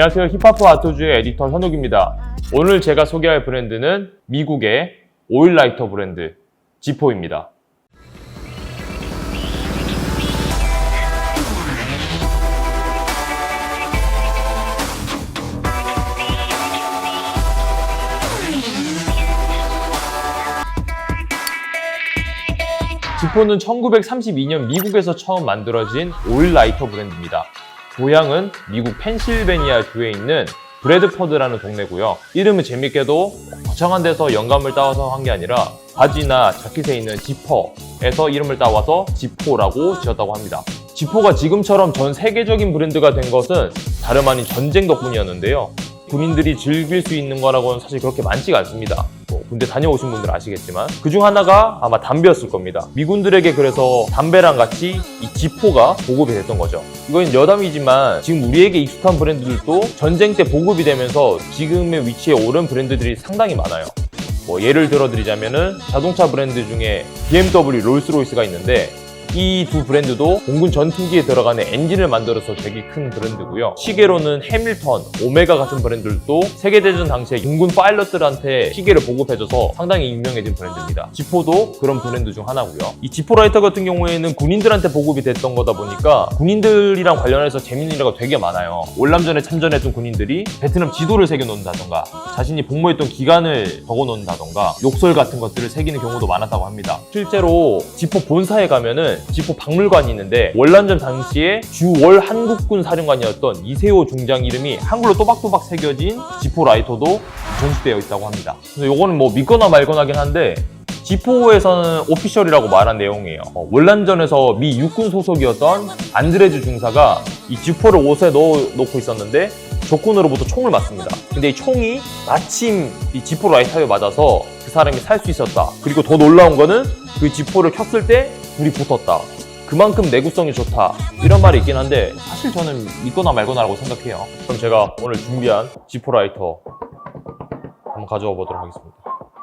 안녕하세요. 힙합 아토주의 에디터 현욱입니다. 오늘 제가 소개할 브랜드는 미국의 오일라이터 브랜드 지포입니다. 지포는 1932년 미국에서 처음 만들어진 오일라이터 브랜드입니다. 고향은 미국 펜실베니아 주에 있는 브래드퍼드라는 동네고요. 이름은 재밌게도 거창한 데서 영감을 따와서 한 게 아니라 바지나 자켓에 있는 지퍼에서 이름을 따와서 지포라고 지었다고 합니다. 지포가 지금처럼 전 세계적인 브랜드가 된 것은 다름 아닌 전쟁 덕분이었는데요. 군인들이 즐길 수 있는 거라고는 사실 그렇게 많지가 않습니다. 뭐 군대 다녀오신 분들 아시겠지만 그중 하나가 아마 담배였을 겁니다. 미군들에게 그래서 담배랑 같이 이 지포가 보급이 됐던 거죠. 이건 여담이지만 지금 우리에게 익숙한 브랜드들도 전쟁 때 보급이 되면서 지금의 위치에 오른 브랜드들이 상당히 많아요. 뭐 예를 들어 드리자면은 자동차 브랜드 중에 BMW 롤스로이스가 있는데 이 두 브랜드도 공군 전투기에 들어가는 엔진을 만들어서 되게 큰 브랜드고요. 시계로는 해밀턴, 오메가 같은 브랜드들도 세계대전 당시에 공군 파일럿들한테 시계를 보급해줘서 상당히 유명해진 브랜드입니다. 지포도 그런 브랜드 중 하나고요. 이 지포 라이터 같은 경우에는 군인들한테 보급이 됐던 거다 보니까 군인들이랑 관련해서 재밌는 일가 되게 많아요. 월남전에 참전했던 군인들이 베트남 지도를 새겨놓는다던가 자신이 복무했던 기간을 적어놓는다던가 욕설 같은 것들을 새기는 경우도 많았다고 합니다. 실제로 지포 본사에 가면은 지포 박물관이 있는데 월남전 당시에 주월 한국군 사령관이었던 이세호 중장 이름이 한글로 또박또박 새겨진 지포 라이터도 전시되어 있다고 합니다. 그래서 요거는 뭐 믿거나 말거나긴 한데 지포에서는 오피셜이라고 말한 내용이에요. 어, 월남전에서 미 육군 소속이었던 안드레즈 중사가 이 지포를 옷에 넣어 놓고 있었는데 적군으로부터 총을 맞습니다. 근데 이 총이 마침 이 지포 라이터에 맞아서 그 사람이 살 수 있었다. 그리고 더 놀라운 거는 그 지포를 켰을 때 불이 붙었다. 그만큼 내구성이 좋다. 이런 말이 있긴 한데 사실 저는 믿거나 말거나라고 생각해요. 그럼 제가 오늘 준비한 지포 라이터 한번 가져와 보도록 하겠습니다.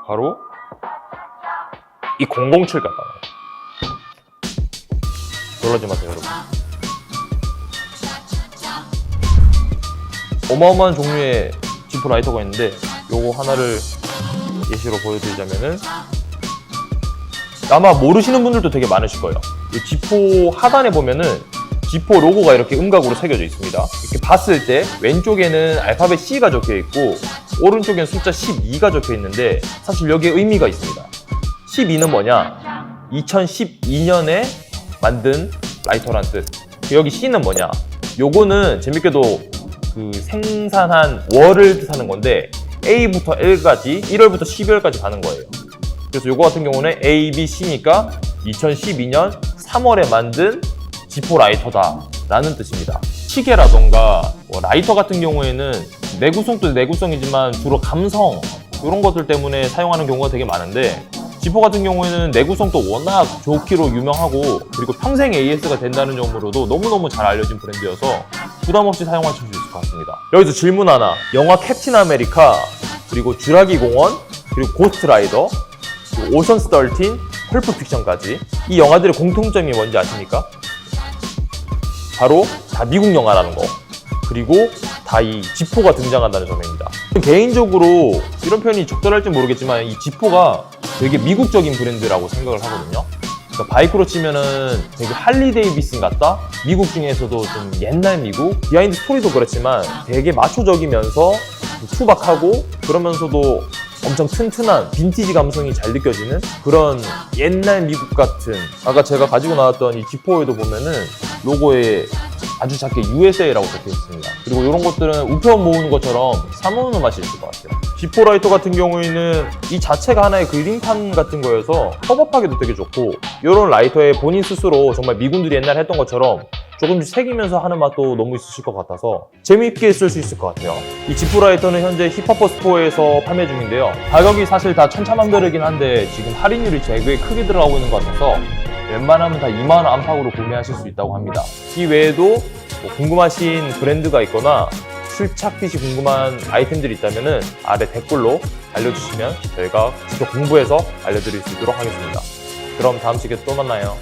바로 이 007 같다. 놀라지 마세요, 여러분. 어마어마한 종류의 지프 라이터가 있는데 요거 하나를 예시로 보여드리자면은 아마 모르시는 분들도 되게 많으실 거예요. 이 지포 하단에 보면은 지포 로고가 이렇게 음각으로 새겨져 있습니다. 이렇게 봤을 때 왼쪽에는 알파벳 C가 적혀 있고 오른쪽에는 숫자 12가 적혀 있는데 사실 여기에 의미가 있습니다. 12는 뭐냐? 2012년에 만든 라이터란 뜻. 여기 C는 뭐냐? 요거는 재밌게도 그 생산한 월을 뜻하는 건데 A부터 L까지 1월부터 12월까지 가는 거예요. 그래서 요거 같은 경우는 A, B, C니까 2012년 3월에 만든 지포 라이터다 라는 뜻입니다. 시계라던가 뭐 라이터 같은 경우에는 내구성도 내구성이지만 주로 감성 이런 것들 때문에 사용하는 경우가 되게 많은데 지포 같은 경우에는 내구성도 워낙 좋기로 유명하고 그리고 평생 AS가 된다는 점으로도 너무너무 잘 알려진 브랜드여서 부담 없이 사용하실 수 있을 것 같습니다. 여기서 질문 하나. 영화 캡틴 아메리카 그리고 쥬라기 공원 그리고 고스트 라이더 오션스 13 펄프 픽션까지 이 영화들의 공통점이 뭔지 아십니까? 바로 다 미국 영화라는 거. 그리고 다 이 지포가 등장한다는 점입니다. 개인적으로 이런 표현이 적절할지 모르겠지만 이 지포가 되게 미국적인 브랜드라고 생각을 하거든요. 그러니까 바이크로 치면은 되게 할리 데이비슨 같다? 미국 중에서도 좀 옛날 미국? 비하인드 스토리도 그렇지만 되게 마초적이면서 투박하고 그러면서도 엄청 튼튼한 빈티지 감성이 잘 느껴지는 그런 옛날 미국 같은 아까 제가 가지고 나왔던 이 지포에도 보면은 로고에 아주 작게 USA라고 적혀 있습니다. 그리고 이런 것들은 우편 모으는 것처럼 사모으는 맛이 있을 것 같아요. 지포 라이터 같은 경우에는 이 자체가 하나의 그림판 같은 거여서 협업하기도 되게 좋고 이런 라이터에 본인 스스로 정말 미군들이 옛날에 했던 것처럼 조금씩 새기면서 하는 맛도 너무 있으실 것 같아서 재미있게 쓸 수 있을 것 같아요. 이 지프 라이터는 현재 힙합퍼 스토어에서 판매 중인데요. 가격이 사실 다 천차만별이긴 한데 지금 할인율이 되게 크게 들어가고 있는 것 같아서 웬만하면 다 2만 원 안팎으로 구매하실 수 있다고 합니다. 이 외에도 뭐 궁금하신 브랜드가 있거나 출착핏이 궁금한 아이템들이 있다면 아래 댓글로 알려주시면 저희가 직접 공부해서 알려드릴 수 있도록 하겠습니다. 그럼 다음 시간에 또 만나요.